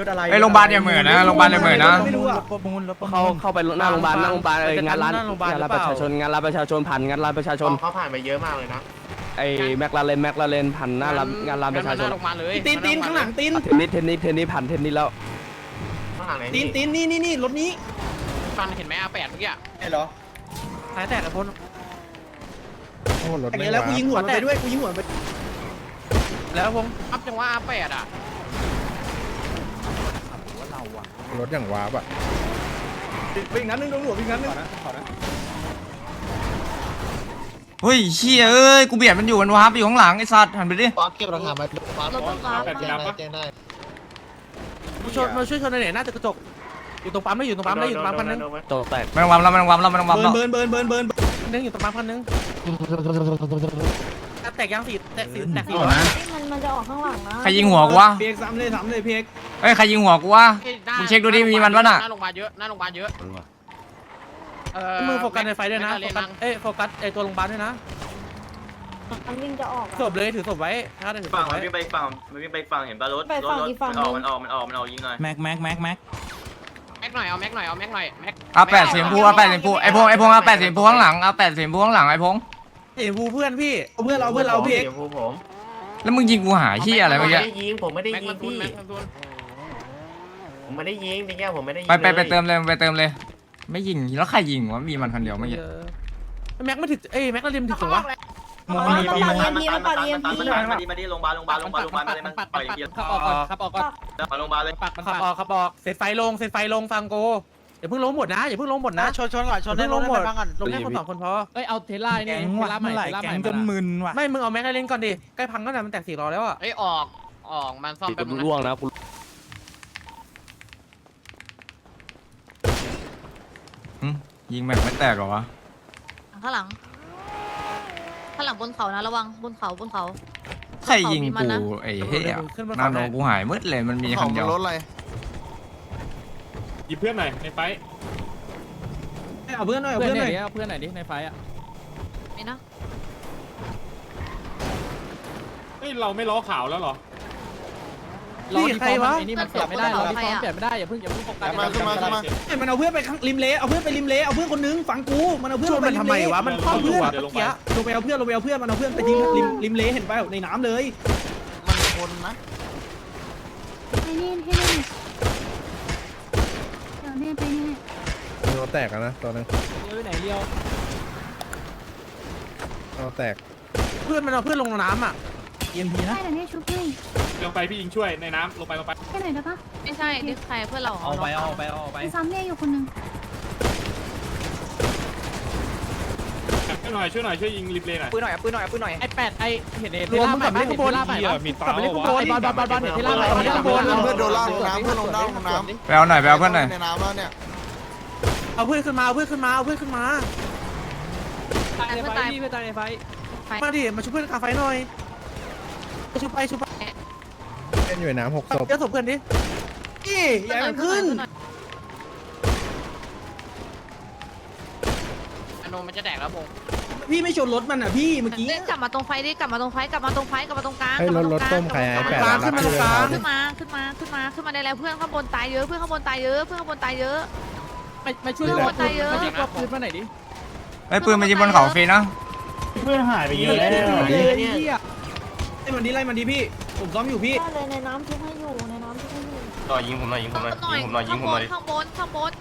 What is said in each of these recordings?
ยศอะไรไอ้โรงพยาบาลอย่าเหมือนนะโรงพยาบาลอย่าเหมือนนะ ไม่รู้อะประมูลรถประมูล เข้าเข้าไปหน้าโรงพยาบาลหน้าโรงพยาบาลเอ้ยงานร้านหน้าโรงพยาบาลงานร้านหรือปเปล่าระชาชนงานร้านประชาชนผ่านงานร้านประชาชนเขาผ่านไปเยอะมากเลยนะไอ้แม็กลาเลนแม็กลาเลนผ่านหน้าร้านงานร้านประชาชนลงมาเลยตีนตีนข้างหลังตีนเทนนิสเทนนิสเทนนิสผ่านเทนนิสแล้วข้างหลังไหนตีนตีนนี่นี่นี่รถนี้ฟันเห็นไหมอาแปดเมื่อกี้ไอ้เหรอท้ายแตกกับพ้นโอ้รถแต่ไม่เงี้ยแล้วกูว้ายิงหัวมันไปด้วยกูยิงหัวมันไปแล้วผมอัพจังว่าอาแปดอะ รถอย่างว้าบอะวิ่งนั้นนึงโดนหัววิ่งนั้นนึงเฮ้ยเชี่ยเอ้ยกูเบียดมันอยู่มันวาร์ปอยู่ข้างหลังไอ้สัตว์หันไปดิป๊อปเก็บราคามาป๊อปรถต้องการแจ้งได้แจ้งได้มาช่วยมาช่วยชนหน่อยหน้าตึกกระจกอยู่ตรงปั๊มได้อยู่ตรงปั๊มได้อยู่ตรงปั๊มคันนึงโตแตกไม่ต้องวามแล้วไม่ต้องวามแล้วไม่ต้องวามแล้วเบิร์นเบิร์นเบิร์นเบิร์นเบิร์นนึงอยู่ตรงปั๊มคันนึงแตกยางสีแตกสีแตกสีมันมันจะออกข้างหลังนะใครยิงหัวกูวะเพียกซ้ำเลยซ้ำเลยเพียก เอ้ยใครยิงหัวกูวะ มึงเช็คดูดิมีมันปะน่ะ หน้าโรงพยาบาลเยอะ หน้าโรงพยาบาลเยอะมือโฟกัสในไฟด้วยนะโฟกัสเอ้ยโฟกัสไอตัวโรงพยาบาลด้วยนะมันวิ่งจะออกศพเลยถือศพไว้ถ้าได้ถือศฝั่งพมันไว้วิ่งไปฝั่งมันวิ่งไปฝั่งเห็นป่ะรถไปรถฝั่งรถอีกฝั่งมันนึออกงมันออกมันออกมันออกยิงหน่อยแม็กแม็กแม็กแม็กแม็กหน่อย เอาแม็กหน่อย เอาแม็กหน่อยแม็กเอาแปดสีชมพูเอาแปดสีชมพูไอ้พงไอ้พงเอาแปดสีชมพูข้างหลังเอาแปดสีชมพูข้างหลังไอ้พงเห็นบูเพื่อนพี่เอาเพื่อนเราเพื่อนเราเพียกดี๋ยวพูผมแล้วมึงยิงกูหาเชี่ยอะไรผมเมื่อไม่กี้ได้ยิงผมไม่ได้แม็กยิมังนทุนพี่แม็กมันทุน ผมไม่ได้ยิงพี่แก้วผมไม่ได้ยิงไปไปไปลยเติมเลยไปเติมเลย ไม่ยิงแล้วใครยิงวะมีมันคนเดียวเมื่อกี้แม็กไม่ถึงเอ้ยแม็กระดิมถึงวะมันต้องปัด EMP มันปัด EMP มาดิมาดิโรงพยาบาลโรงพยาบาลโรงพยาบาลโรงพยาบาลมาเลยมันปล่อยเพียขับออกก่อนขับออกก่อนมาโรงพยาบาลเลยปักขับออกขับออกเสร็จไฟลงเสร็จไฟลงฟังโกอย่าเพิ่งลงหมดนะอย่าเพิ่งลงหมดนะชนชนก่อนชนอย่าเพิ่งลงหมดลงแค่คนสองคนพอเอ้ยเอาเทล่านี่แก๊งเทว่ะล่าใหม่เมื่อไหร่เทล่าแก๊ใหม่งจนมึนว่ะไม่มึงเอาแม็กเล่นก่อนดิใกล้พังแล้วนะมันแตกสี่ล้อแล้วอะเอ้ยออกออกมันซ่อมติดแป๊บนึงร่วงนะกูหึ ยิงแม็กไม่แตกเหรอวะ ข้างหลัง ข้างหลังบนเขานะระวังบนเขาบนเขา ใครยิงกู ไอ้เหี้ยนาโนกูหายมืดเลยมันมีคนเดียว รถอะไรหยิบเพื่อนหน่อยในไฟเอาเพื่อนหน่อยเอาเพื่อนเพื่อนไหหน่อยนดิเอาเพื่อนไหนดิในไฟอะนี่นะ เฮ้ยเราไม่ล้อขาวแล้วเหรอ พี่ใครวะไอ้นี่มันเปลี่ยนไม่ได้เราที่ฟ้องเปลี่ยนไม่ได้อย่าเพิ่งอย่าเพิ่งโฟกัสมาขึ้นมาขึ้นมาไอ้มันเอาเพื่อนไปข้างริมเลเอาเพื่อนไปริมเลเอาเพื่อนคนนึงฟังกูมันเอาเพื่อนชวนไปมันริทำมไมเลวะมันเข้าอยู่อะเมื่อกี้ลงไปเอาเพื่อนลงไปเอาเพื่อนมันเอาเพื่อนไปทิ้งริมริมเลเห็นป่ะในน้ำเลย มันคนนะให้นี่ให้นี่เดี๋ยวนี่ไปนี่รถแตกอะนะตัวนึงเลี้ยวไปไหนเลี้ยวเอาแตก เพื่อนมันเอาเพื่อนลงน้ำอะ EMP นะได้เดี๋ยวนี่ชุบให้ ลงไปพี่ยิงช่วยในน้ำลงไปลงไปแค่ไหนได้ปะไม่ใช่ดิใครเพื่อนเราเอาไปเอาไปเอาไปซ้ำเนี่ยอยู่คนนึงช่วยหน่อยช่วยหน่อยช่วยยิงริมเลนหน่อยปืนหน่อยปืนหน่อยปืนหน่อยไอ้แปดไอ้เห็นเทรวมล่ามึงใหม่กลับไปเล่นข้างบนเทล่าใหม่ปะกลับไปเล่นข้างบนไอ้บอลบอลบอลบอลเห็นเทล่าใหม่กลับไปเล่นข้างบนเพื่อนโดนล่างลงน้ำเพื่อนลงน้ำลงน้ไปเอาหน่อยไปเอาเพื่อนหน่อยำในน้ำแล้วเนี่ยเอาเพื่อนขึ้นมาเอาเพื่อนขึ้นมาเอาเพื่อนขึ้นมาตายในไฟพี่เพื่อนตายในไฟมาดิมาช่วยเพื่อนกลางไฟหน่อยชุบไปชุบไป เล่นอยู่ในน้ำหกศพเดี๋ยวศพเพื่อนดินี่อย่าให้มันขึ้น อนุมันจะแดกแล้วมงพี่ไม่ชนรถมันอะพี่เมื่อกี้กลับมาตรงไฟดิกลับมาตรงไฟกลับมาตรงไฟกลับมาตรงกลางเฮ้ยรถรถต้มใครไอ้แปดกลางรัขึ้บนมาตชื่รองกเขาลางดิขึ้นมาขึ้นมาขึ้นมาขึ้นมาได้แล้วเพื่อนข้างบนตายเยอะเพื่อนข้างบนตายเยอะเพื่อนข้างบนตายเยอะไม่ไม่ช่วยเพื่อนตัวหัวใจเยอะไม่ช่วยตัวปืนมาไหนดิไอ้ยปืนมันยิงบนเขาฟรีนะเพื่อนหายไปเยอะแล้ว ไอ้มันดีไล่มันดีพี่ผมซ้อมอยู่พี่ได้เลยในน้ำชุบให้อยู่ในน้ำชุบให้อยู่หน่อยยิงผมหน่อยยิงผมหน่อยหน่อยยิงผมหน่อยยิงผมหน่อยข้างบนข้างบน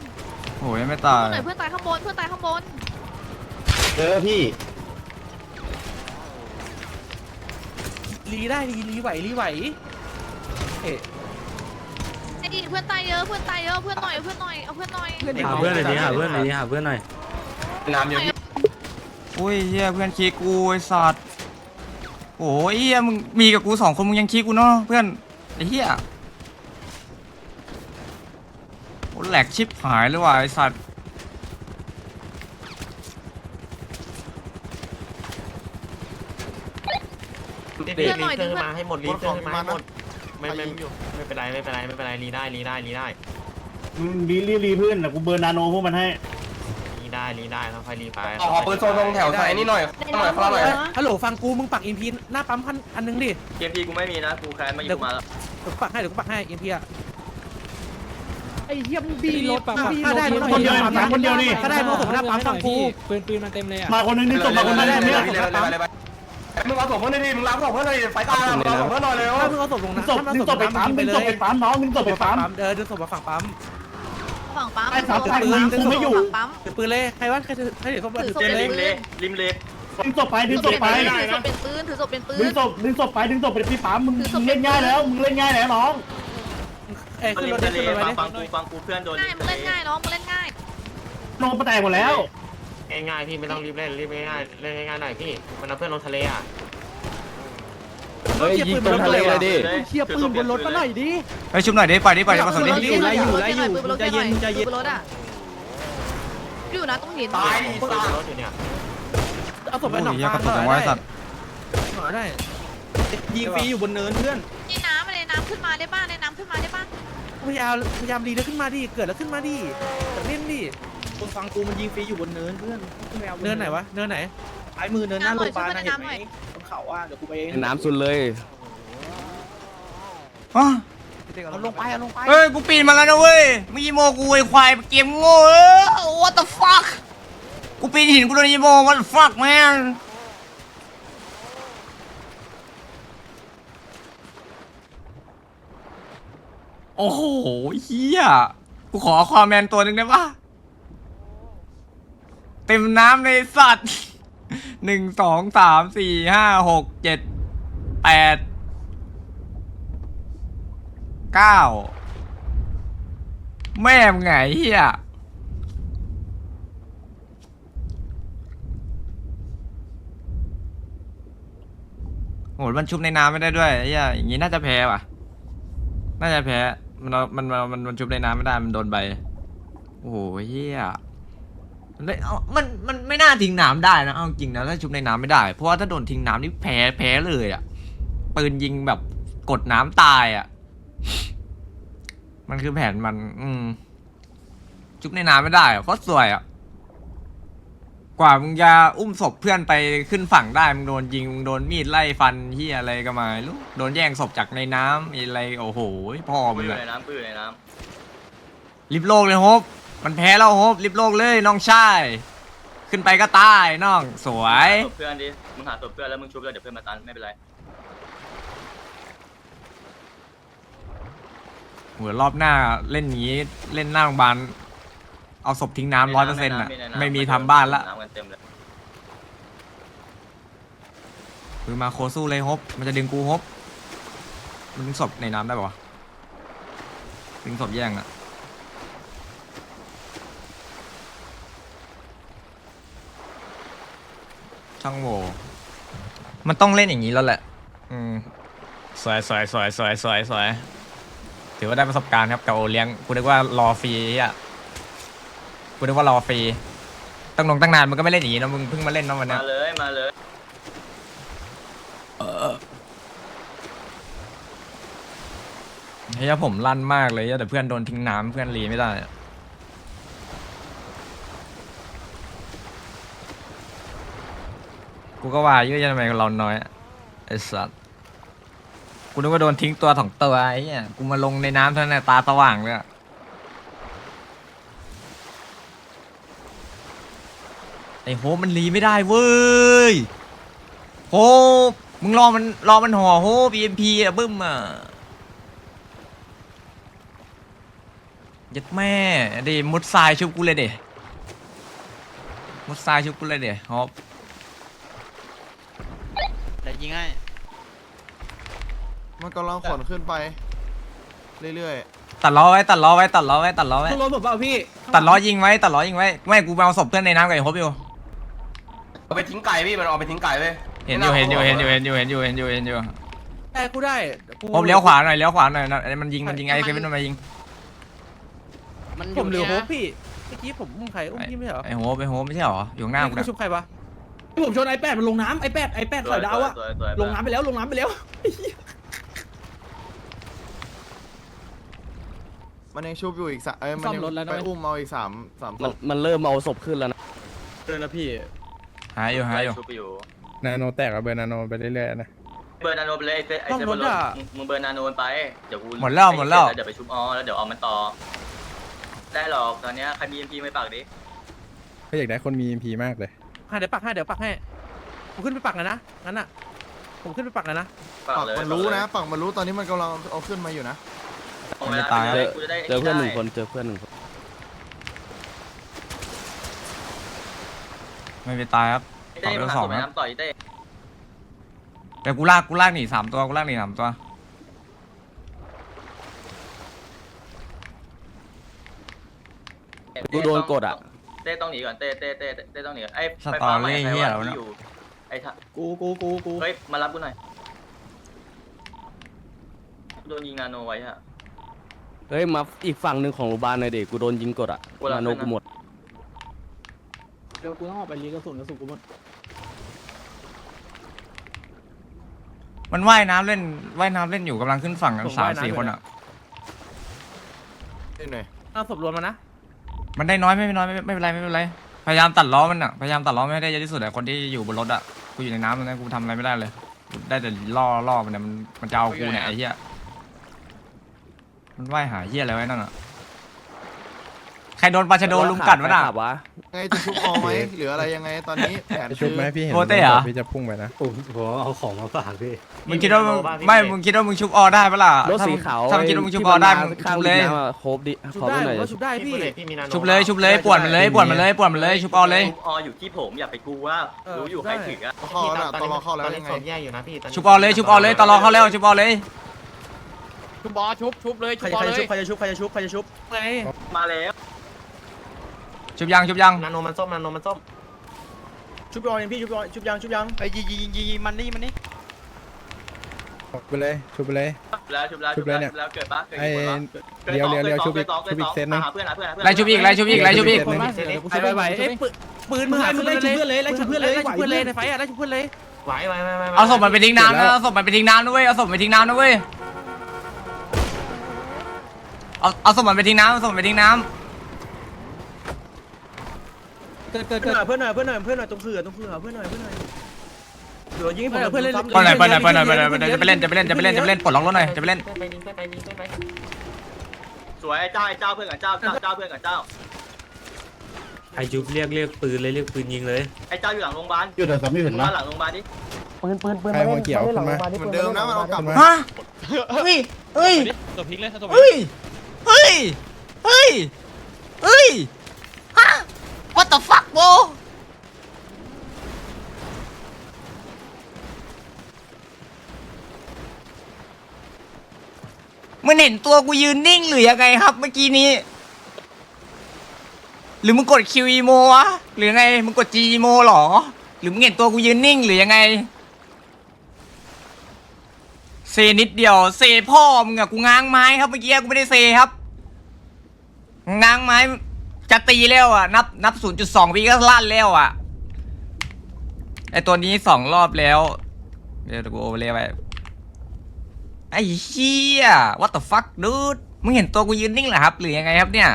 โอ้ยยังไม่ตายหน่อยเพื่อนตายข้างบนเพื่อนตายข้างบนเจอพี่รีได้รีรีไหวรีไหวเอ๊ะไอ้ดิเพื่อนตายเยอะเพื่อนตายเยอะเพื่อนหน่อยเพื่อนหน่อยเอาเพื่อนหน่อยเพื่อนหาเพื่อนหน่อยดิหาเพื่อนหน่อยดิหาเพื่อนหน่อยน้ำเยอะพี่อุ้ยเฮียเพื่อนคีกูไอ้สัตว์ โอ้ยเฮียมึงมีกับกูสองคนมึงยังคีกูเนาะเพื่อนไอ้เฮียโอ้แหลกชิปหายเลยว่ะไอ้สัตว์รีบรีบเครื่องมาให้หมดรีบเครื่องมาให้หมดไม่ไม่ไม่เป็นไรไม่เป็นไรไม่เป็นไรรีได้รีได้รีได้รีรีรีเพื่อนแต่กูเบิร์นนาโนพวกมันให้ รีได้รีได้แล้วค่อยรีไปขอปืนโซนตรงแถวสายนี่หน่อยในน้ำหมดเลยนะฮัลโหลฟังกูมึงปักอินพีหน้าปั๊มพันอันนึงดิเกมพีกูไม่มีนะกูแค้นมาอยู่มาแล้วเดี๋ยวกูปักให้เดี๋ยวกูปักให้อินพีอะอ้เหี้ยมึงบีรถแบบถ้าได้คนเดียวสามคนเดียวนี่ถ้าได้มึงผมหน้าปั๊มฟังกูปืนปืนมันเต็มเลยอะมาคนนึงดึงศพมาคนนึงเนี่ยมึงเอาส่งเพื่อนดิมึงรับส่งเพื่อนเลยไฟตามึงเอาส่งเพื่อนหน่อยเร็วถ้ามึงเอาศพลงดึงน้ำศพดึงศพไปปั๊มดึงศพไปปั๊มน้องดึงศพไปปั๊มเออดึงศพมาฝั่งปั๊ม ฝั่งปั๊มไอ้สามฝั่งมึงกูไม่อยู่ฝั่งปั๊มถือปืนเลยใครว่าใครถือใครถือศพถือศพถือเป็นเลยปืนริมเลดึงศพไปดึงศพไปถือศพเป็นปืนถือศพเป็นปืดึน งศพดึงศพไปดึงศพไปที่ปั๊มมึงเล่นง่ายแล้วมึงเล่นง่ายแล้วน้องเอ้ยขึ้นรถได้ขึ้นรถไว้ฟังกูฟังกูเพื่อนโดนง่ายมึงเล่นง่ายน้องมึงเล่นง่ายลงมาแตกหมดแล้วง่ายๆพี่ไม่ต้องรีบเล่นรีบง่ายๆเล่นง่ายๆหน่อยพี่มันเอาเพื่อนลงทะเลอะเฮ้ยยิงตรงทะเลเลยดิเชียปืนบนรถมาหน่อยดิ ไปชุบหน่อยดิปล่อยดิปล่อยดิมาสมดิอยู่ไล่อยู่ไล่อยู่ปืนบนรถใจเย็นใจเย็นปืนบนรถอะอยู่นะต้องเห็นตายดิตายรถอยู่เนี่ยเอาศพไปโอ้หนองยยากระตุกจังวะไอ้สัตว์หนอได้ยิงฟรีอยู่บนเนินเพื่อนในน้ำอะไรน้ำขึ้นมาได้บ้างในน้ำขึ้นมาได้บ้างพยายามพยายามรีแล้วขึ้นมาดิเกิดแล้วขึ้นมาดิเล่นดิคนฟังกูมันยิงฟรีอยู่บนเนินเพื่อนเนินไหนวะเนินไหน ซ้ายมือเนินหน้าโรงพยาบาลนะเห็นไหมบนเขาอะเดี๋ยวกูไปเองน้ำสุดเลยอ้าวเอาลงไปเอาลงไปเฮ้ยกูปีนมาแล้วนะเว้ยมึงยีโมกูไอ้ควายเกมโง่เออ what the fuck กูปีนหินกูโดนยีโม what the fuck man โอ้โหเฮียกูขอความแมนตัวหนึ่งได้ปะเต็มน้ำในสัตว์ หนึ่งสองสามสี่ห้าหกเจ็ดแปดเก้าแม่มไงเฮียโหมันชุบในน้ำไม่ได้ด้วยเฮียอย่างงี้น่าจะแพ้ว่ะ น่าจะแพ้ มันเอามันมันมันชุบในน้ำไม่ได้ มันโดนใบ โอ้โหเฮีย ไม่เอามันมันไม่น่าทิ้งน้ำได้นะเอาจริงนะถ้าชุบในน้ำไม่ได้ เพราะว่าถ้าโดนทิ้งน้ำนี่แพ้แพ้เลยอะปืนยิงแบบกดน้ำตายอะมันคือแผนมัน อืม ชุบในน้ำไม่ได้อะโคตรสวยอะกว่ามึงจะอุ้มศพเพื่อนไปขึ้นฝั่งได้มึงโดนยิงมึงโดนมีดไล่ฟันที่อะไรก็ไมาลูกโดนแย่งศพจากในน้ำอะไรโอ้โหพ่อมึงอะในน้ำปืนในน้ลิบโลกเลยโฮป มันแพ้แล้วโฮปลิบโลกเลยน้องชายขึ้นไปก็ตายน้องสวยำตัวเพื่อนดิ มึงหาตัวเพื่อนแล้วมึงชุบเลยเดี๋ยวเพื่อนมาตันไม่เป็นไร หัวรอบหน้าเล่นอย่างนี้เล่นหน้าโรงพยาบาลเอาศพทิ้งน้ำร้อยเปอร์เซ็นต์อะไม่มีทำบ้านละน้ำกันเต็มเลยคือมาโคสู้เลยโฮปมันจะดึงกูโฮปมันดึงศพในน้ำได้ปะวะดึงศพแย่งอะ ช่างโหวมันต้องเล่นอย่างนี้แล้วแหละ อืมสวยสวยสวยสวยสวยสวยถือว่าได้ประสบการณ์ครับกับโอเลี้ยงกูนึกว่ารอฟรีอะกูนึกว่ารอฟรีตั้งนงตั้งนานมันก็ไม่เล่นอย่างนี้นะมึงเพิ่งมาเล่นเนาะวันเนี้มายเลยมาเลยเฮียผมลั่นมากเลยแต่เพื่อนโดนทิ้งน้ำเพื่อนรีไม่ได้อะ กูก็ว่าเยอะแยะทำไมเราน้อยอะไอ้สัสกูนึกว่าโดนทิ้งตัวสองตัวไอ้เหี้ยกูมาลงในน้ำเท่านั้นนะตาสว่างเลยอะไอ้โฮปมันรีไม่ได้เว้ยโฮปมึงรอมันรอมันห่อโฮป EMP อะบึ้มอะยัดแม่ดิมุดทรายชุบกูเลยเดมุดทรายชุบกูเลยเดฮอป ยิงง่ายมันกำลังขนขึ้นไป เรื่อยตัดล้อไว้ตัดล้อไว้ตัดล้อไว้ตัดล้อไว้ขึ้นรถผมเปล่าพี่ตัดล้อยิงไว้ตัดล้อยิงไว้ไม่กูไปเอาศพเพื่อนในน้ำกับไอ้ฮอปอยู่เอาไปทิ้งไก่พี่มันเอาไปทิ้งไก่เว้ยเห็นอยู่เห็นอยู่เห็นอยู่เห็นอยู่เห็นอยู่เห็นอยู่เห็นอยู่ได้กูได้ฮอปเลี้ยวขวาหน่อยเลี้ยวขวาหน่อยนะไอ้มันยิงมันยิงไอ้เควินมันมายิงมันผมเหลือโฮปพี่เมื่อกี้ผมอุ้มใครอุ้มพี่ไม่ใช่เหรอไอ้โฮปไอ้โฮปไม่ใช่หรออยู่ข้างหน้ากูกูนะชุบใครปะ ผมชนไอแปดมันลงน้ำไอแปดไอแปดสอยดาวอะสวยๆๆลงน้ำไปแล้วลงน้ำไปแล้วๆมันยังชุบอยู่อีกสามเอ้ยมันซ่อมยังรถแล้วนะไปอุ้มเอาอีกสามสามศมันพมันเริ่มเอาศพขึ้นแล้วนะเดินนะพี่หายอยู่หายอยู่ ชุบอยู่ นาโนแตกกับเบอร์นาโนไปเรื่อยๆนะ เบอร์นาโนไปเลยไอ้เต้ไอ้เต้บนรถมึงมึงเบอร์นาโนไป เดี๋ยวกูหมดแล้วหมดแล้ว เดี๋ยวไปชุบอ๋อแล้วเดี๋ยวเอามันต่อ ได้หรอกตอนเนี้ยใครมี MP ไม่ปากดิ ก็อยากได้คนมี MP มากเลย ให้เดี๋ยวปักให้เดี๋ยวปักให้ผมขึ้นไปปักเลยนะงั้นอะผมขึ้นไปปักเลยนะปักมันรู้นะปักมันรู้ตอนนี้มันกำลังเอาขึ้นมาอยู่นะมันจะตายเจอเจอเพื่อนหนึ่งคนเจอเพื่อนหนึ่งคนไม่ไปตายครับสองเรื่องสองครับต่อยเต้แต่กูลากกูลากหนีสามตัวกูลากหนีสามตัวกูโดนกดอะ เต้ต้องหนีก่อนเต้เต้เต้เต้ต้องหนีก่อนไอ้สตอรี่เฮียแล้วะอยู่ไอ้ท่ากูกูกูกูเฮ้ยมารับกูหน่อยโดนยิงนาโนไว้ฮะ เฮ้ยมาอีกฝั่งหนึ่งของโรงพยาบาลหน่อยดิกูโดนยิงกดอะกูรับนาโนกูหมดเดี๋ยวกูต้องออกไปรีกระสุนกระสุนกูหมดมันว่ายน้ำเล่นว่ายน้ำเล่นอยู่กำลังขึ้นฝั่งกันสามสี่คนอะนี่หน่อยเอาศพรวมมานะ มันได้น้อยไม่เป็นน้อยไม่ไม่เป็นไรไม่เป็นไร พยายามตัดล้อมันอะ พยายามตัดล้อไม่ได้เยอะที่สุดแต่คนที่อยู่บนรถอะ กูอยู่ในน้ำตรงนี้กูทำอะไรไม่ได้เลย กูได้แต่ล่อล่อมันเนี่ยมันมันจะเอากูเนี่ยไอ้เหี้ย มันว่ายหาเหี้ยอะไรไว้นั่นอะ ครโดนปลาชะโดลุมกัดวะน่ะใครขับวะ ไงจะชุบออไหมหรืออะไรยังไงตอนนี้แผนจะคืชุบอ ไหมพี่เห็นโปเต้เหรอ พี่จะพุ่งไปนะ ผมผมเอาของมาฝากพี่มึงคิดว่ามึงไม่มึงคิดว่ามึงชุบออได้ปะล่ะรถถ้าสีมึงขาวถ้ามึงคิดว่ามึงชุบออได้มึงข้างชุบริเลมยน้ำอะโคบดิชุบขอได้ดูหน่อยผมว่าชุบได้พี่ พี่มีนาโนชุบเลยชุบเลยปวดมันเลยปวดมันเลยปวดมันเลยชุบออเลย อออยู่ที่ผมอย่าไปกลัวรู้อยู่ใครถึงอะเข้าแล้วน่ะตอนเราเข้าแล้วยังไงแย่อยู่นะพี่ชุบออเลยชุบออเลยตลอเข้าแล้วชุบออเลย ชุบบอชุบชุบเลยใครชุบบอใครเลจะชุบยใครจะชุบใครจะชุบใครจะชุบไงมาแล้ว ชุบยังชุบยังนาโนมันส้มนาโนมันส้มชุบยองพี่ชุบยองชุบยังชุบยังไอ้ยิงยิงยิงยิงมันนี่มันนี่ชุบไปเลยชุบไปเลย แล้วชุบแล้วชุบเลยเนี่ย แล้วเกิดปะเกิดไอ้กี่คนวะเดี๋ยวเดี๋ยวเดี๋ยวชุบอีกชุบอีกเซตหนึง หาเพื่อนหาเพื่อนหาเพื่อนไล่ชุบอีกไล่ชุบอีกไล่ชุบอีกเซตหนึ่งไปไปไปเอ้ยปืนปืนมึงไล่มึงไล่ชุบเพื่อนเลยไล่ชุบเพื่อนเลยไล่ชุบเพื่อนเลยในไฟอะไล่ชุบเพื่อนเลยไหวไหวไหวไหวเอาศพมันไปทิ้งน้ำนะเอาศพมันไปทิ้งน้ำด้วยเอาศพไปทิ้งน้ำด้วยเอาเอาศพมันไปทิ้งน้ำเอาศพมันไปทิ้งน้ เกิดเกิดเกิดเพื่อนหน่อยเพื่อนหน่อยเพื่อนหน่อยตรงเขื่อตรงเขื่อเพื่อนหน่อยเพื่อนหน่อยเดี๋ยวยิงผมเพื่อนเล่นำไปไหนไปไหนไปไหนไปไหนไปไหนจะไปเล่นจะไปเล่นจะไปเล่นจะไปเล่นปลดล็อกรถหน่อยจะไปเล่นไปยิงไปไปยิงไปไปสวยไอ้เจ้าไอ้เจ้าเพื่อนกับเจ้าเจ้าเจ้าเพื่อนกับเจ้าไอจุบเรียกเรียกปืนเลยเรียกปืนยิงเลยไอ้เจ้าอยู่หลังโรงพยาบาลอยู่เดี๋ยวสามีเห็นมานะหลังโรงพยาบาลดิใครหัวเขียวขึ้นมาเหมือนเดิมนะมันเอากลับขึ้นมาฮะเฮ้ยเฮ้ยตัวพลิกเลยตัวพลิกเฮ้ยเฮ้ยเฮ้ยเฮ้ยฮะ what the fuck bro มันเห็นตัวกูยืนนิ่งหรือยังไงครับ เมื่อกี้นี้ หรือมึงกดคิวอีโมวะหรือไงมึงกดจีอีโมหรอ หรือมึงเห็นตัวกูยืนนิ่งหรือยังไง เซนิดเดียว เซพ่อมึงอะกูง้างไม้ครับเมื่อกี้กูไม่ได้เซครับ ง้างไม้ จะตีแล้วอะ นับนับ 0.2วิก็ลั่นแล้วอะ ไอตัวนี้สองรอบแล้ว เดี๋ยวกูโอเวอร์เลยไป ไอ้เหี้ย what the fuck dude มึงเห็นตัวกูยืนนิ่งเหรอครับ หรือยังไงครับเนี่ย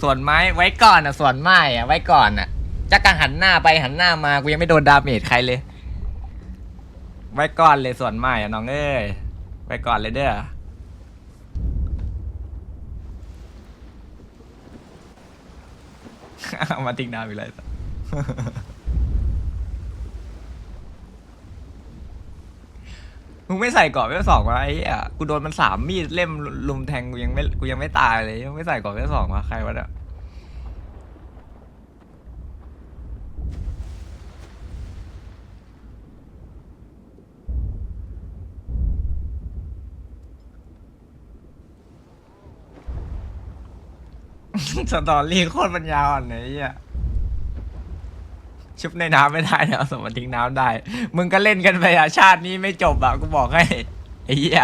ส่วนไม้ไว้ก่อนอะ ส่วนไม้อะ ไว้ก่อนอะจะกังหันหน้าไปหันหน้ามา กูยังไม่โดนดาเมจใครเลย ไว้ก่อนเลยส่วนไม้อะน้องเอ้ย ไว้ก่อนเลยเด้อ มาทิ้งน้ำอีกเลยมึงไม่ใส่กราะเวลสองวะไอ้เหี้ยกูโดนมันสามมีดเล่มลุมแทงกูยังไม่กูยังไม่ตายเลยยังไม่ใส่กราะเวลสองวะใครวะเนี่ย สตอรี่โคตรปัญญาอ่อนเลยไอ้เหี้ยชุบในน้ำไม่ได้นะเอาสมมาทิ้งน้ำได้ มึงก็เล่นกันไปอะชาตินี้ไม่จบอะกูบอกให้ไอ้เหี้ย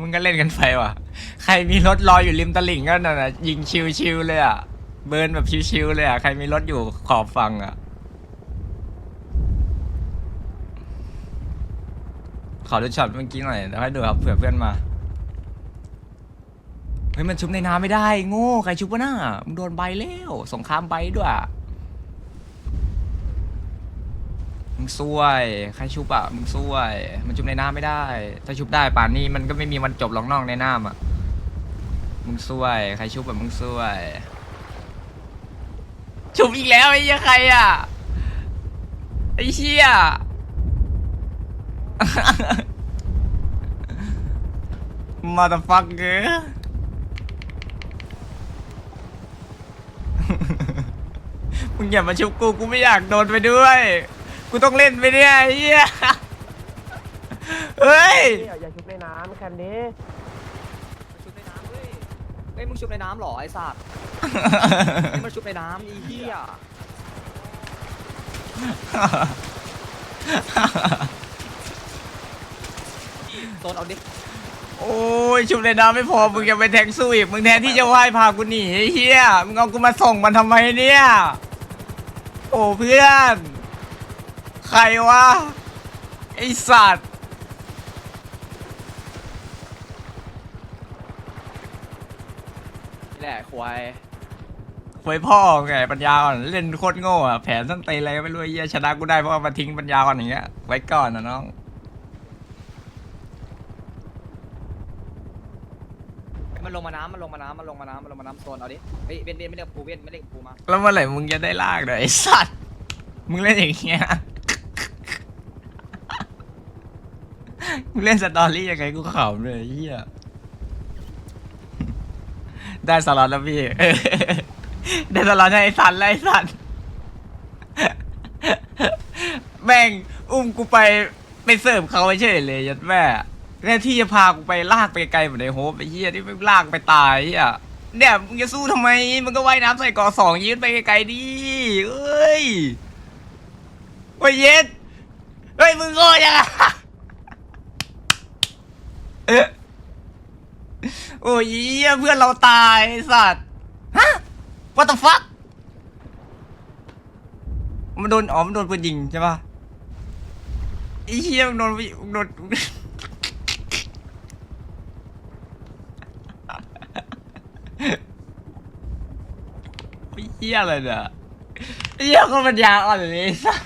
มึงก็เล่นกันไปว่ะ ใครมีรถรออยู่ริมตลิ่งก็นั่นน่ะยิงชิวๆเลยอะเบิร์นแบบชิวๆเลยอะใครมีรถอยู่ขอบฟังอะขอดูช็อตเมื่อกี้หน่อยเดี๋ยวให้ดูครับเผื่อเพื่อนมา ฮ้ยมันชุบในน้ำไม่ได้ โง่ใครชุบวะน่ามึงโดนใบแล้วสงครามใบด้วยมึงซวยใครชุบอะมึงซวย มันชุบในน้ำไม่ได้ ถ้าชุบได้ป่านนี้มันก็ไม่มีวันจบหรอกน้องในน้ำอะมึงซวยใครชุบแบบมึงซวย ชุบอีกแล้วไอ้เหี้ยใครอะไอ้เหี้ย motherfucker มึงอย่ามาชุบกู กูไม่อยากโดนไปด้วย กูต้องเล่นไปเนี่ยไอ้เหี้ยเฮ้ยอย่าชุบในน้ำแคนนี้ชุบในน้ำเว้ยเฮ้ยมึงชุบในน้ำเหรอไอ้สัตว์มันชุบในน้ำอีเหี้ยโซนเอาดิโอ้ยชุบในน้ำไม่พอ มึงยังไปแทงสู้อีก มึงแทนที่จะว่ายพากูหนีไอ้เหี้ยมึงเอากูมาส่งมันทำไมเนี่ย โอ้เพื่อน ใครวะ ไอสัตว์ นี่แหละควายควยพ่อไงปัญญาอ่อนเล่นโคตรโง่อะแผนสั้นเตยอะไรก็ไม่รู้ไอ้เหี้ยชนะกูได้เพราะว่ามาทิ้งปัญญาอ่อนอย่างเงี้ยไว้ก่อนนะน้อง มันลงมาน้ำมันลงมาน้ำมันลงมาน้ำมันลงมาน้ำโซนเอาดิเฮ้ยเวนเว้นไม่เรียกปูเว้นไม่เรียกปูมาแล้วเมื่อไหร่มึงจะได้ลากเนยไอ้สัตว์มึงเล่นอย่างเงี้ยมึงเล่นสตอรี่ยังไงกูขำเลยเฮียได้สล็อตแล้วพี่ได้สล็อตให้ไอ้สันแล้วไอ้สันแม่งอุ้มกูไปไปเสิร์ฟเขาเฉยเลยยัดแม่ แทนที่จะพากูไปลากไปไกลเหมือนไอ้โฮปไอ้เหี้ยที่ไม่ลากไปตายอ้เหี้ยเนี่ยมึงจะสู้ทำไมมึงก็ว่ายน้ำใส่เกอสองยืนไปไกลๆดิเอ้ยโอ้ยเย็ดเฮ้ยมึงโง่ยังอะเอ๊ะโอ้ยเหี้ยเพื่อนเราตายไอ้สัตว์ฮะ what the fuck มันโดนอ๋อมันโดนปืนยิงใช่ปะไอ้เหี้ยมันโดนมันโดน ไอ้ เหี้ยอะไรเนี่ยไอเหี้ยคนปัญญาอ่อนเลยสัส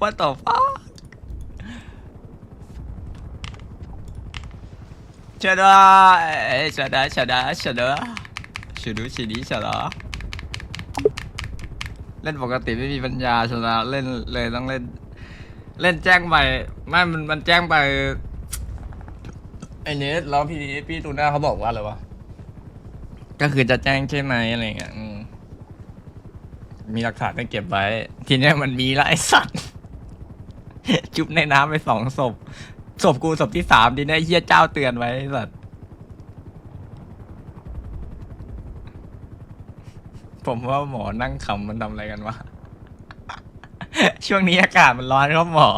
What the fuck ชนะเอ้ยชนะชนะชนะชิดูชิดีชนะเล่นปกติไม่มีปัญญาชนะเล่นเลยต้องเล่น เล่นแจ้งไปไม่มันมันแจ้งไป ไอเนสแล้วพี่พี่ตูน่าเขาบอกว่าอะไรวะ ก็คือจะแจ้งใช่ไหมอะไรเงี้ยอืมมีหลักฐานให้เก็บไว้ ทีเนี้ยมันมีละไอสัตว์ จุบในน้ำไปสองศพ ศพกูศพที่สามทีเนี้ยเฮียเจ้าเตือนไว้ไอ้สัตว์ ผมว่าหมอนั่งขำมันทำอะไรกันวะ ช่วงนี้อากาศมันร้อนครับหมอ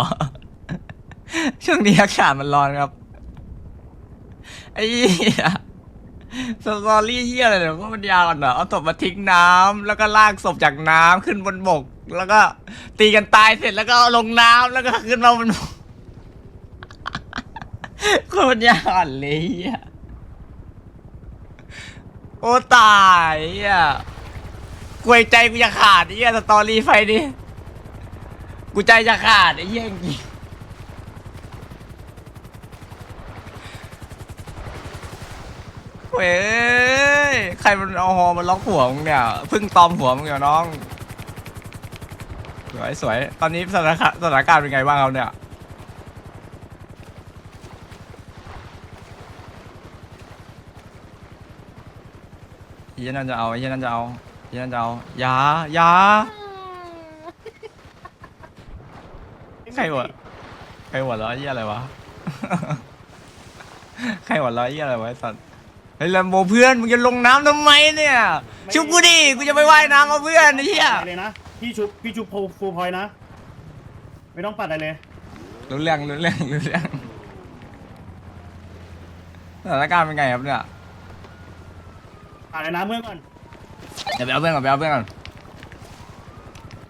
ช่วงนี้อากาศมันร้อนครับ ไอ้เหี้ยสตอรี่เฮียอะไรเนี่ยก็มันยาวก่อนเหรอเอาศพมาทิ้งน้ำแล้วก็ลากศพจากน้ำขึ้นบนบก แล้วก็ตีกันตายเสร็จแล้วก็เอาลงน้ำแล้วก็ขึ้นมาบนบกคนมันยาวอ่อนเลยเฮียโอ้ตายเฮียกวยใจกูจะขาดไอ้เฮียสตอรี่ไฟนี้กูใจจะขาดไอ้เฮียจริง เว้ย ใครมันเอาฮอมาล็อกหัวมึงเนี่ยเพิ่งตอมหัวมึงเหรอน้อง สวยสวย ตอนนี้สถานการณ์สถานการณ์เป็นไงบ้างครับเนี่ย ไอ้เหี้ยนั่นจะเอาไอ้เหี้ยนั่นจะเอาไอ้เหี้ยนั่นจะเอาอยาอยาใครหวใครหัวเราะไอ้เหี้ยอะไรวะ ใครหัวเราะไอ้เหี้ยอะไรวะไอ้สัตว์ เฮ้ยแลมโบเพื่อนมึงจะลงน้ำทำไมเนี่ย ชุบกูดิกูจะไปว่ายน้ำกับเพื่อนไอ้เหี้ย เลยนะพี่ชุบพี่ชุบฟูลพอยนะ ไม่ต้องปัดอะไรเลย รู้เรื่องรู้เรื่องรู้เรื่องสถานการณ์เป็นไงครับเนี่ยปัดอะไรนะเมื่อก่อนเดี๋ยวไปเอาเพื่อนก่อนไปเอาเพื่อนก่อน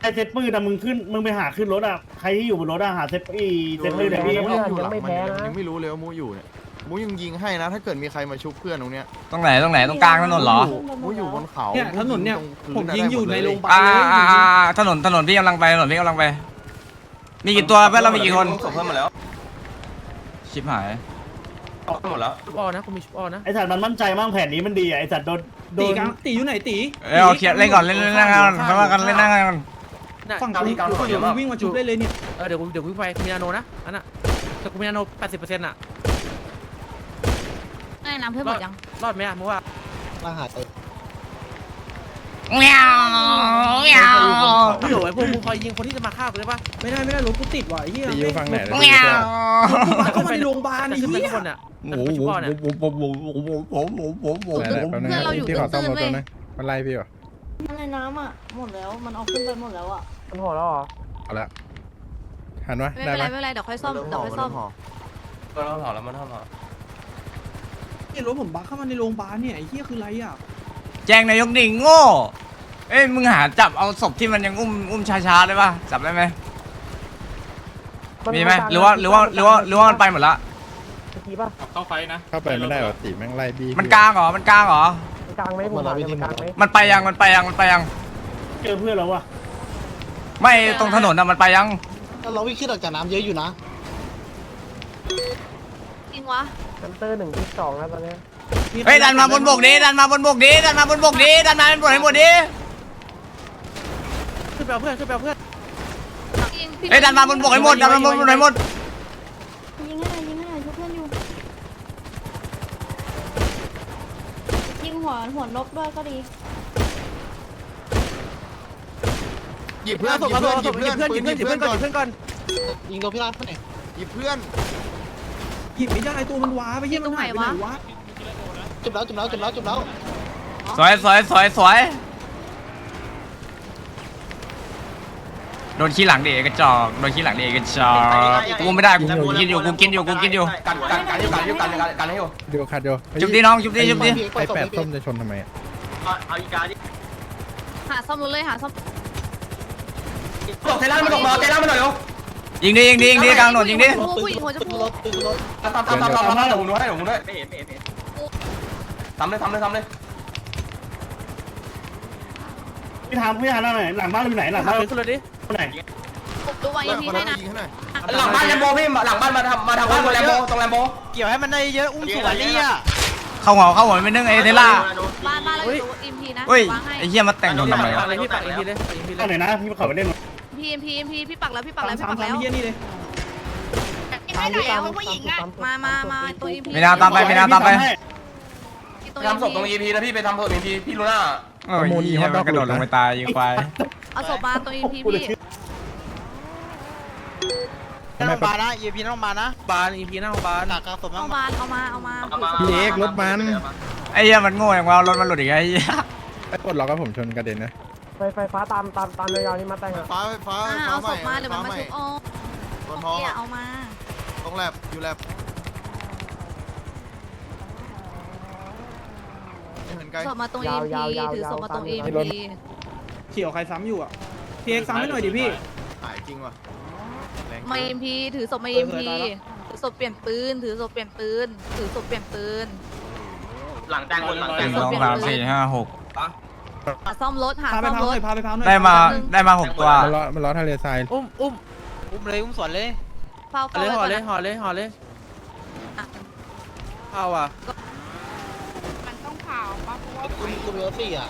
ไอ้เซ็ตปืนอะมึงขึ้นมึงไปหาขึ้นรถอะใครที่อยู่บนรถอะหาเซ็ตปืนเซ็ตปืนเลยพี่ยังไม่อยู่หลังมันยังไม่รู้เลยว่ามูอยู่เนี่ย มูยังยิงให้นะ ถ้าเกิดมีใครมาชุบเพื่อนตรงเนี้ยตรงไหนตรงไหนตรงกลางถนนเหรอ มูอยู่บนเขาเนี่ยถนนเนี่ยตรผมยิงอยู่ในโรงพยาบาลอ่าอ่าอ่าถนนถนนพี่กำลังไปถนนพี่กำลังไป มีกี่ตัวเพื่อนเรามีกี่คน ส่งเพิ่มมาแล้วชิบหายหมดแล้ว ชุบอ้อนะกูมีชุบอ้อนะไอ้สัตว์มันมั่นใจมากแผนนี้มันดีอะไอ้สัตว์โดนโดตีนกลางตีอยู่ไหนตีเอ้ยเอาเคลียร์เล่นก่อนเล่นเล่นหน้างานก่อนเพราะว่ากันเล่นหน้างานก่อนฝั่งกูเดี๋ยววิ่งมาชุบได้เลยเนี่ยเออเดี๋ยวกูเดี๋ยวกูไปกูมีนาโนนะอันน่ะแต่กูมีนาโนแปดสิบเปอร์เซ็นต์อะ ได้น้ำเพื่อนหมดยังรอดไหมอะมึงว่าเงี้ยวเงี้ยวพี่โหลไอ้พวกมึงคอยยิงคนที่จะมาฆ่ากูได้ปะไม่ได้ไม่ได้รถกูติดว่ะไอ้เหี้ยตีอยู่ฝั่งไหนเลยเงี้ยวเข้ามาในโรงพยาบาลแต่ไอ้ขึ้นไปเหี้ยข้างบนอะโอ้โหผมผมผมผมผมผมผมผมไหนไหนแป๊บนึงนะพี่ขอซ่อมรถตัวนึงมันไล่พี่วะอะไรน้ำอะหมดแล้วมันเอาขึ้นไปหมดแล้วอะมันโหดแล้วเหรอเอาละหันวะไม่ได้เป็นไรปะไม่เป็นไรเดี๋ยวค่อยซ่อมเดี๋ยวค่อยซ่อมมันเท่าหอแล้วมันเท่าหอ ไอ้รถผมบักเข้ามาในโรงพยาบาลเนี่ยไอ้เหี้ยคือไรอะแจ้งนายกดิ่งโง่ เอ้ยมึงหาจับเอาศพที่มันยังอุ้มอุ้มช้าๆได้ปะจับได้ไหมมีไหมหรือว่าหรือว่าหรือว่าหรือว่ามันไปหมดละเข้าไฟนะเข้าไปไม่ได้หรอตีแม่งไล่บี้มันกลางเหรอ มันกลางเหรอกลางไหมผมถามเนี่ยมันกลางไหมมันไปยังมันไปยังมันไปยัง เจอเพื่อนแล้ววะไม่ตรงถนนอะมันไปยัง เราวิ่งขึ้นออกจากน้ำเยอะอยู่นะจริง วะฮันเตอร์หนึ่งที่สองแล้วตอนนี้เฮ้ยดันมาบนบกดิดันมาบนบกดิดันมาบนบกดิดันมาบนบกให้หมดดิขึ้นไปเอาเพื่อนขึ้นไปเอาเพื่อนจริงพี่เฮ้ยดันมาบนบกให้หมดดันมาบนบกให้หมดยิงให้หน่อยยิงให้หน่อยช่วยเพื่อนอยู่ ยิงหัวหัวนกด้วยก็ดีหยิบเพื่อนเอาหศยิพบเอาเพื่อนศพหยิบหยิเพื่บอนเพื่อนหยิบเพื่อนหยิบเพื่อนก่อนหยิบเพื่อนก่อนยิงตัวพี่รักไหนหยิบเพื่อน หยิบไม่ได้ตัวมันว้าไปเหี้ยมันหายไปไหนวะจุบแล้วจุบแล้วจุบแล้วจุบแล้วสวยสวยสวยสวยโดนขี้หลังดิไอ้กระจอกโดนขี้หลังดิไอ้กระจอกกูไม่ได้กูกูกินอยู่กูกินอยู่กูกินอยู่กันกันกันอยู่กันอยู่กันกันให้อยู่เดี๋ยวขาดเดี๋ยวจุบดิน้องจุบดิจุบดิไอแปดส้มจะชนทำไมอะเอาอีกาดิหาซ่อมรถเลยหาซ่อมบอกเทล่ามันออกมาเทล่ามันหน่อยเร็ว ยิงดิยิงดิยิงดิกลางถนนยิงดิผู้หญิงหัวจะพูตามตามตามตามตามตามเดี๋ยวผมดูให้เดี๋ยวผมดูให้ไม่เห็นไม่เห็นไม่เห็นทำเลยทำเลยทำเลยพี่ทำพี่ทำหน่อยหลังบ้านอยู่ไหนหลังบ้านขึ้นเลยดิอยู่ไหนผมดูวางเพื่อีอนพีคนนั้ให้นนะยิงให้หน่อยหลังบ้านแลมโบพี่หลังบ้านมาทำมาทำบ้านบนแลมโบตรงแลมโบเกี่ยวให้มันได้เยอะอุ้มสวนนี่อะเข้าหัวเข้าหัวไปนึงไอ้เทล่าบ้านบ้านเราอยู่อีพีนะเฮ้ยวางให้ไอ้เหี้ยมาแต่งโดนทำไมปัวะกเลยพี่ปักเอ็มพีเลยปักเอ็มพีเลข้างไหนยนะพี่ขอไปเล่น พีเอ็มพีเอ็มพีพี่ปักแล้วพี่ปักแล้วพี่สามปักสามแล้วเหี้ยนี่เลยไม่ไหนอะผู้หญิงอะมามามาตัวอีพีมีนาตามไปมีนาตามไปตัวทำศพตรง EP นะพี่ไปทำศพ EP พี่ลูน่าโอ้ยเหี้ยมันกระโดดลงไปตายยิงควายเอาศพมาตัวอีพีพี่ทำไมต้องมานะ EP ต้องมานะบานอีพีหน้าของบานหนักกลางศพเอามาเอามาเอามาพี่เอกรถมันไอ้เหี้ยมันโง่อย่างว่า รถมันหลุดอีกไอ้เหี้ยไอ้ปลดล็อกก็ผมชนกระเด็นนะ ไฟไฟฟ้าตามตามตามยาวๆนี่มาแต่งฟ้าฟ้าอ่าฟ้าเอาใหศม่พมาเดี๋ยวมันฟ้ามาใหม่ชุบอ๋อบนท้องเนี่ยอะเอามาตรงแลบอยู่แลบไม่เห็นไกลศพมาตรงอีพีถือศพมาตรงอีพีเขียวใครซ้ำอยู่อะพี่เอกซ้ำให้หน่อยดิพี่ หายจริงว่ะแรงจริงมาเอ็มพีถือศพมาเอ็มพีถือศพเปลี่ยนปืน ถือศพเปลี่ยนปืน ถือศพเปลี่ยนปืน หลังแตงบนหลังหแตนึ่งงบสนองสามสี่ห้าหก หาซ่อมรถหาพาไปซ่อมพาวหรน่ถอยพาไปพาวหน่อยได้มาได้มาหกตัว มันล้อมันล้อทะเลทรายอุ้มอุ้มอุ้มเลยอุ้มสวนเลยเฝ้าเอาเฝ้าเลยไว้ห่อก่อนเลยนะห่อเลยห่อเลยอะเอาอะมันต้องเผาปะเพราะว่าคุณคุณรถสี่อะ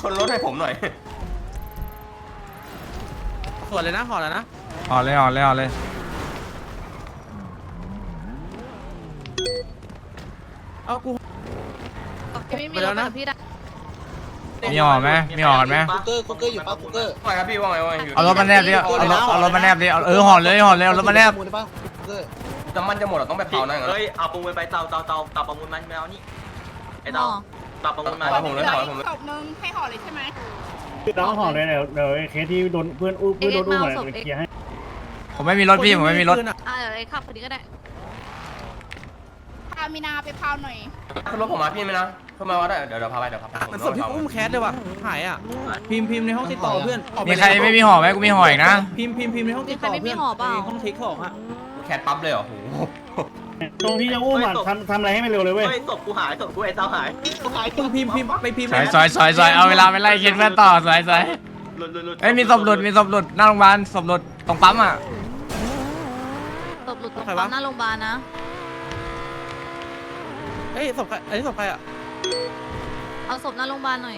ชนรถให้ผมหน่อย สวนเลยนะห่อแล้วนะห่อเลยห่อเลยห่อเลย เอากูไม่มีรถกับพี่ได้มีห่อไหมมีห่อกันไหมคุกเกอร์คุกเกอร์อยู่ปะคุกเกอร์ว่าไงครับพี่ว่าไงว่าไงอยู่เอารถมาแนบดิเอารถเอารถมาแนบดิเอาเออห่อเลยห่อเลยเอารถมาแนบมูลได้ปะคุกเกอร์น้ำมันจะหมดเราต้องไปเผาหน่อยเฮ้ยเอาประมูลไปเตาเตาเตาเตาประมูลมันไม่เอานี่ไอ้หม้เตาอเตาประมูลมาเผาผมเลยเผาผมเลยศพนึงให้ห่อเลยใช่ไหมน้องห่อเลยเดี๋ยวเดี๋ยวเคสที่โดนเพื่อนอุ้มเพื่อนโดนอุ้มหน่อยเคลียร์ให้ผมไม่มีรถพี่ผมไม่มีรถอ่าเดี๋ยวไอ้ขับคนนี้ก็ได้พา มีนาไปพาวหน่อย ขึ้นรถผมมาพี่ไหมนะขึ้นมาว่าได้เดี๋ยวเดี๋ยวพาไปเดี๋ยวพาไปมันศพที่อุ้มแคสเลยว่ะหายอะ พิมพ์พิมพ์ในห้องติดต่อเพื่อนมีใครไม่มีห่อไหมกูมีห่ออีกนะ พิมพ์พิมพ์พิมพ์ในห้องติดต่อเพื่อนห้องเทคของอะแคทปั๊บเลยเหรอโหตรงที่จะอุ้มอะทำทำอะไรให้มันเร็วเลยเว้ย เฮ้ยศพกูหายศพกูไอ้เตาหายพิมพ์พิมพ์พิมพ์ไปพิมพ์สอยสอยสอยสอยเอาเวลาไปไล่เคนเพื่อนต่อสอยสอยหลุดหลุดหลุดเอ้ยมีศพหลุดมีศพหลุดหน้าโรงพยาบาลศพหลุดตรงปั๊มอะตบหลุดตรงปั๊มหน้าโรงพยาบาลนะ เอ้ยศพใครอันนี้ศพใครอะ เอาศพหน้าโรงพยาบาลหน่อย